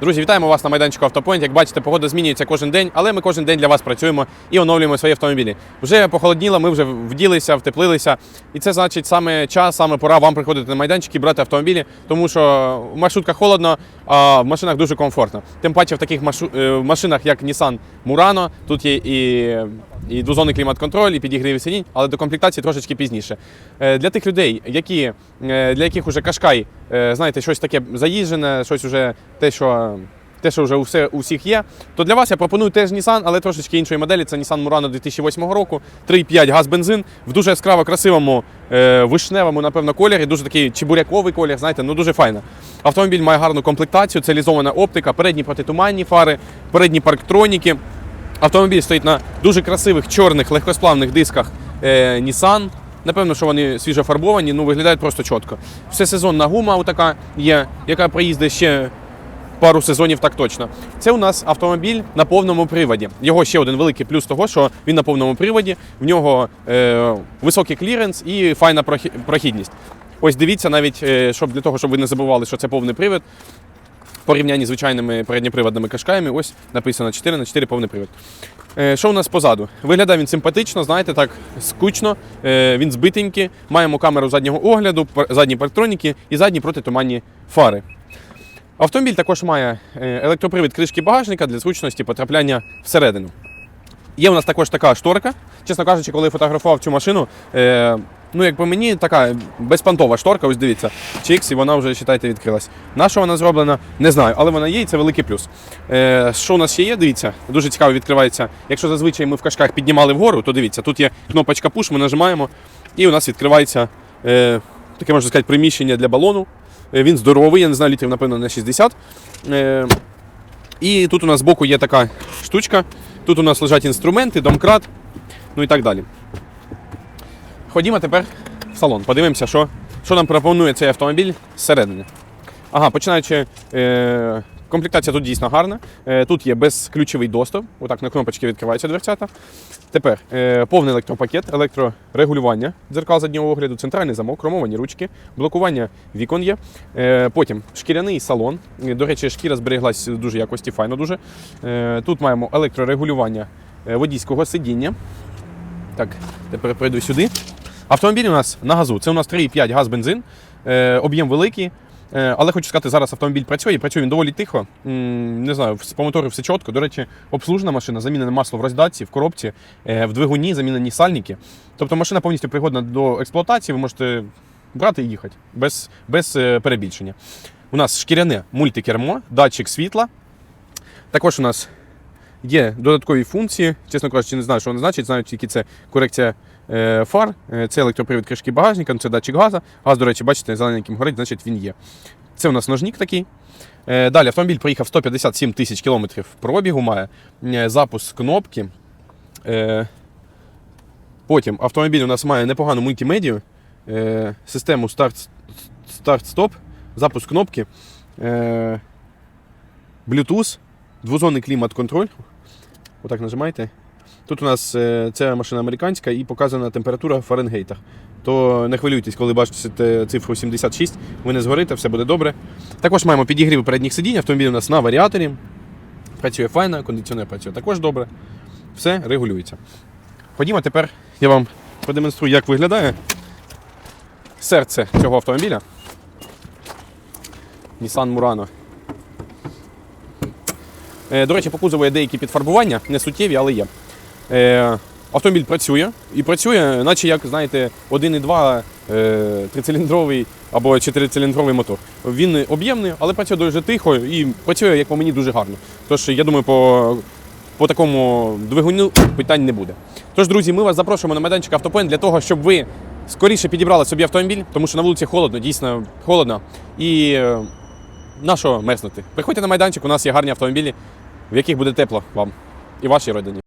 Друзі, вітаємо вас на майданчику Автопоінт. Як бачите, погода змінюється кожен день, але ми кожен день для вас працюємо і оновлюємо свої автомобілі. Вже похолодніло, ми вже вділися, втеплилися. І це значить саме час, саме пора вам приходити на майданчик і брати автомобілі, тому що в маршрутках холодно, а в машинах дуже комфортно. Тим паче в таких е, машинах, як Nissan Murano, тут є і, і двозонний клімат-контроль, і підігрів сидінь, але до комплектації трошечки пізніше. Е, Для тих людей, які, е, для яких уже Кашкай, е, знаєте, щось таке заїжджене, щось уже те, що. Те, що вже у, все, у всіх є, то для вас я пропоную теж Nissan, але трошечки іншої моделі. Це Nissan Murano 2008 року, 3,5 газ-бензин в дуже яскраво красивому е, вишневому, напевно, кольорі, дуже такий чебуряковий колір, знаєте, ну дуже файно. Автомобіль має гарну комплектацію, цилізована оптика, передні протитуманні фари, передні парктроніки. Автомобіль стоїть на дуже красивих чорних легкосплавних дисках е, Nissan. Напевно, що вони свіжофарбовані, ну виглядають просто чітко. Всесезонна гума така є, яка проїздить ще пару сезонів так точно. Це у нас автомобіль на повному приводі. Його ще один великий плюс того, що він на повному приводі, в нього е, високий кліренс і файна прохідність. Ось дивіться, навіть е, щоб для того, щоб ви не забували, що це повний привід. Порівнянні з звичайними передньоприводними кашкаями, ось написано 4 на 4 повний привід. Е, Що у нас позаду? Виглядає він симпатично, знаєте, так скучно. Е, Він збитенький. Маємо камеру заднього огляду, задні парктроніки і задні протитуманні фари. Автомобіль також має е, електропривід кришки багажника для зручності потрапляння всередину. Є у нас також така шторка. Чесно кажучи, коли фотографував цю машину, ну як по мені, така безпантова шторка, ось дивіться, чикс, і вона вже, вважайте, відкрилась. На що вона зроблена, не знаю, але вона є, і це великий плюс. Е, що у нас ще є, дивіться, дуже цікаво відкривається. Якщо зазвичай ми в кашках піднімали вгору, то дивіться, тут є кнопочка push, ми нажимаємо, і у нас відкривається е, таке, можна сказати, приміщення для балону. Е, Він здоровий, я не знаю, літрів, напевно, на 60. Е, і тут у нас збоку є така штучка. Тут у нас лежать інструменти, домкрат, ну і так далі. Ходімо тепер в салон. Подивимося, що, що нам пропонує цей автомобіль зсередини. Ага, починаючи. Е, комплектація тут дійсно гарна. Е, тут є безключовий доступ. Отак на кнопочці відкриваються дверцята. Тепер е, повний електропакет, електрорегулювання, дзеркал заднього огляду, центральний замок, хромовані ручки, блокування вікон є. Е, потім шкіряний салон. До речі, шкіра зберіглась дуже якості, файно дуже. Тут маємо електрорегулювання водійського сидіння. Так, тепер пройду сюди. Автомобіль у нас на газу. Це у нас 3,5 газ-бензин, е, об'єм великий. Е, але хочу сказати, зараз автомобіль працює, працює він доволі тихо. Не знаю, по мотору все чітко. До речі, обслужена машина, замінене масло в роздатці, в коробці, е, в двигуні, замінені сальники. Тобто машина повністю пригодна до експлуатації, ви можете брати і їхати без, без перебільшення. У нас шкіряне мультикермо, датчик світла. Також у нас Є додаткові функції, чесно кажучи, не знаю, що вони значить. Знаю тільки це корекція фар, е, це електропривід кришки багажника, ну, це датчик газу. Газ, до речі, бачите, зелененьким горить, значить він є. Це у нас ножник такий. Е, далі автомобіль проїхав 157 тисяч кілометрів пробігу, має е, запуск кнопки. Е, потім автомобіль у нас має непогану мультимедію, е, систему старт- старт-стоп, запуск кнопки, е, Bluetooth, двозонний клімат-контроль. Отак нажимаєте. Тут у нас е, це машина американська і показана температура в Фаренгейтах. То не хвилюйтесь, коли бачите цифру 76, ви не згорите, все буде добре. Також маємо підігрів передніх сидінь, автомобіль у нас на варіаторі. Працює файно, кондиціонер працює також добре. Все регулюється. Ходімо, тепер я вам продемонструю, як виглядає серце цього автомобіля. Nissan Murano. Е, До речі, по кузову є деякі підфарбування, не суттєві, але є. Е, Автомобіль працює і працює, наче як, знаєте, 1,2 е, трициліндровий або чотирициліндровий мотор. Він об'ємний, але працює дуже тихо і працює, як по мені, дуже гарно. Тож, я думаю, по, по такому двигуну питань не буде. Тож, друзі, ми вас запрошуємо на майданчик Автопоінт для того, щоб ви скоріше підібрали собі автомобіль, тому що на вулиці холодно, дійсно холодно. І е, на що мерзнути? Приходьте на майданчик, у нас є гарні автомобілі, в яких буде тепло вам і вашій родині.